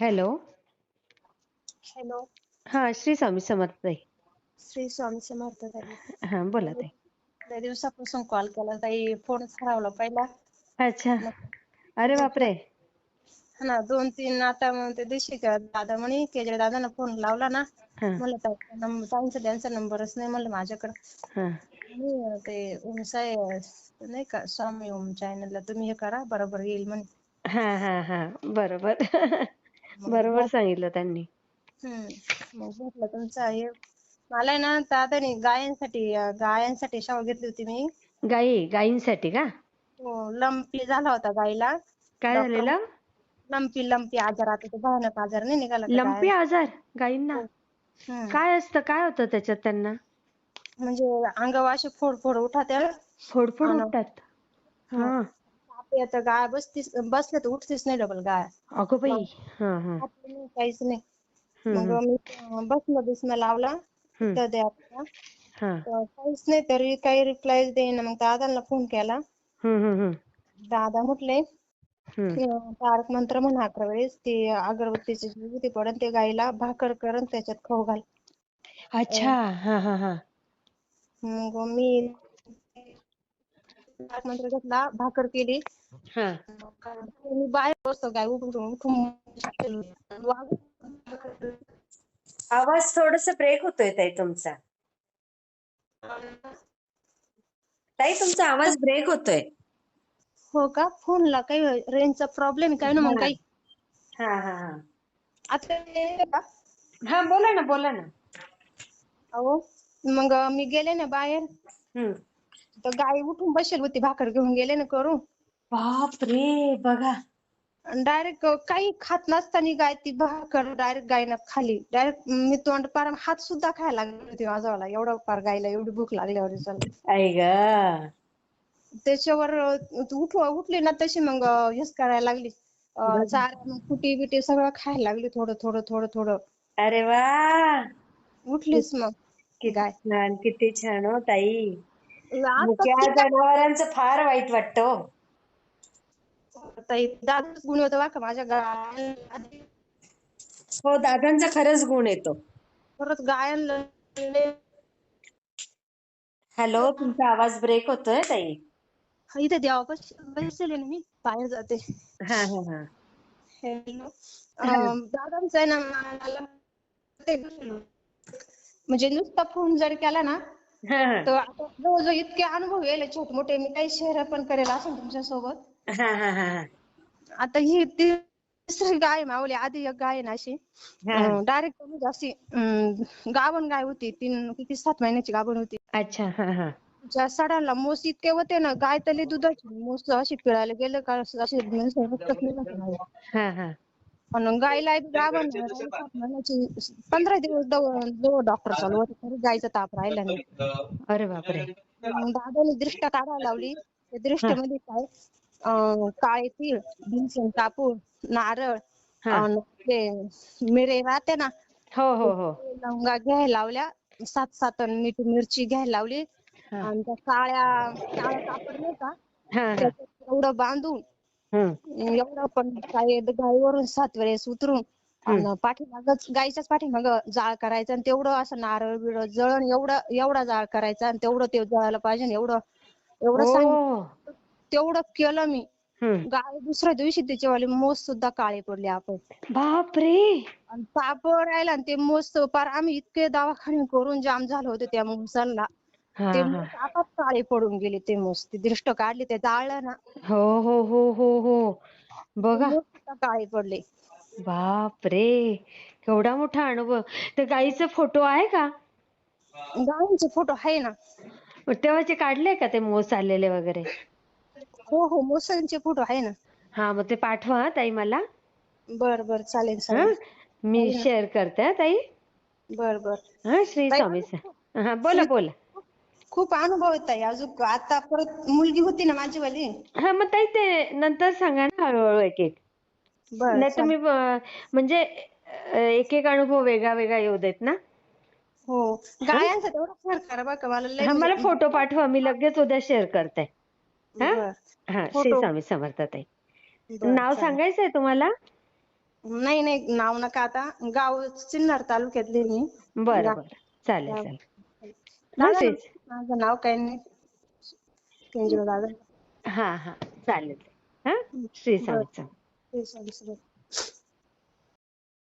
Hello. Hello. हा श्री स्वामी समर्थ ताई. श्री स्वामी समर्थ ताई. हा बोला ताई. लय दिवसापासून कॉल केला ताई फोनच हरवला पहिला. अच्छा. अरे बापरे. हा ना दोन तीन आता मग त्या दिवशी का दादा म्हणे केजळे दादांना फोन लावला ना. हा. म्हणलं ताई नंबर त्यांचा त्यांचा नंबरच नाही म्हणलं माझ्याकडे. हा. आणि ते ओम साई नाही का स्वामी ओम चॅनलला तुम्ही हे करा बरोबर येईल म्हणे. हा हा हा बरोबर. बरोबर सांगितलं त्यांनी. म्हटलं तुमचं हे मला ना दादाने गायांसाठी गायांसाठी शाव घेतली होती मी. गाई गायींसाठी का? हो लंपी झाला होता गाईला. काय झालेलं लंपी? लंपी आजार. आता तो भयानक आजार नाही निघाला का लंपी आजार? गायींना हम्म. काय असतं? काय होतं त्याच्यात त्यांना? म्हणजे अंगावर असे फोड फोड उठत फोडफोड आणि- उठतात? हो. ताप येतं गाय बसतीच बसले तर उठतीच नाही डबल गाय. अगं बाई. हा हा. आपलं नाही, काहीच नाही. मग. मी अं, बसणं बिसणं लावला. हम्म. तर द्यायला हा. तर काहीच नाही तरी काही रिप्लाय देईना. मग दादांना फोन केला. हम्म, हम्म, हम्म. दादा म्हटले हम्म. की, अं, तारक मंत्र म्हणा अकरा वेळेस ते अगरबत्तीची विभूती पडन ते गाईला भाकर करन त्याच्यात खाऊ घाल. अच्छा. हा हा हा. मग मी तारक मंत्र घेतला भाकर केली. हा. मी बाहेर बसतो उठून उठून आवाज थोडस ब्रेक होतोय ताई तुमचा. ताई तुमचा आवाज ब्रेक होतोय. हो का? फोनला काही रेंजचा प्रॉब्लेम काय ना मग काही? हा हा हा. आता येतंय का? हा बोला ना बोला ना. अहो मग मी गेले ना बाहेर. हम्म. तर गाय उठून बसेल होती भाकर घेऊन गेले ना करून. बाप रे बघा डायरेक्ट काही खात नसताना गाय ती भाकर डायरेक्ट गायनं खाली. डायरेक्ट मी तोंड पार हात सुद्धा खायला लागली होती माझावाला एवढा पार गायला एवढी भूक लागल्यावर झालं. आई ग. त्याच्यावर उठ उठली ना तशी मग हेच करायला लागली. अं, चारा मग फुटी बिटी सगळं खायला लागली थोडं थोडं थोडं थोडं. अरे वा. उठलीच मग किती गाय. छान किती छान हो ताई. मुक्या जनावरांचं फार वाईट वाटतं हो. दादाच गुण होता बा का माझ्या गायला हो दादांचा खरंच गुण येतो. परत गायांना हॅलो तुमचा आवाज ब्रेक होतोय ताई? इथे देवापाशी बसले ना मी? बाहेर जाते. हा हा हा. हॅलो. अं, दादांचं आहे ना मला ते म्हणजे नुसता फोन जर केला ना तर आता जवळजवळ इतके अनुभव येले छोटे मोठे मी काही शेअर पण करेल असं तुमच्यासोबत हा हा हा हा. आता ही तिसरी गाय आहे माऊली आधी एक गाय आहे ना अशी. डायरेक्ट म्हणजे अशी अं, गाभण गाय होती. तीन किती सात महिन्याची गाभण होती. अच्छा हा हा. ज्या सडाला मोस इतके होते ना गाय तरी दुधाची मोस अशी पिळायला गेलं का अशी. हा हा. पण गायला पंधरा दिवस दव- जवळ डॉक्टर चालू होते तरी गायचा ताप राहिला नाही. अरे बापरे. मग दादाने दृष्ट काढायला लावली. त्या दृष्टीमध्ये काय अं, काळे तीळ भीमसेन कापूर नारळ हा. अन् ते मिरे राहते ना हो हो हो. लवंगा घ्यायला लावल्या. सात सात मीठ मिरची घ्यायला लावली. हा. आणि त्या काळ्या काळं कापड नाही का हा हा. त्याच्यात एवढं बांधून एवढं पण काय गायीवरून सात वेळेस उतरून आणि पाठीमागच गायीच्याच पाठीमाग जाळ करायचं आणि तेवढं असं नारळ बिरळ जळण एवढं एवढा जाळ करायचा आणि तेवढं ते जळायला पाहिजे एवढं एवढं तेवढं केलं मी. गाय दुसऱ्या दिवशी त्याच्यावाले मोस सुद्धा काळे पडले आपण. बापरे! आणि ताप राहिला आणि ते मोस पार आम्ही इतके दवाखाने करून जाम झालो होतो त्या मोसांना. ते हा. आपाप काळे पडून गेले ते मोस ते दृष्ट काढले ते जाळलं ना. हो हो हो हो हो. बघा. मोस सुद्धा काळे पडले. बापरे. केवढा मोठा अनुभव. त्या गाईचा फोटो आहे का? गायांचे फोटो आहे ना. मग तेव्हाचे काढले का ते मोस आलेले वगैरे? हो हो मोसांचे फोटो आहे ना. हा मग ते पाठवा हा ताई मला. बर बर चालेल हा चालेल. मी शेअर करते हा ताई. बर बर. हा श्री ताई, स्वामी स- हा बोला बोला. खूप अनुभव येत आहे. अजून आता परत मुलगी होती ना माझी वाली? हा मग ताई ते नंतर सांगा ना हळूहळू एक एक बर नाही तुम्ही अं, म्हणजे एक एक अनुभव वेगळा वेगळा येऊ देत ना? हो. गायांचा तेवढा शेअर करा का? मला लय हा मला म्हणजे फोटो पाठवा. मी लगेच उद्या शेअर करते. हा? बर. हा श्री फोटो स्वामी समर्थ ताई. बर नाव चालेल. सांगायचंय तुम्हाला? नाही नाही. नाव नका आता. गाव सिन्नर तालुक्यातले मी. बरं बरं. चालेल चालेल. दादा, तेच. माझं नाव काही नाही? दादा. हा हा. चालेल. हा? श्री स्वामी समर्थ. ते.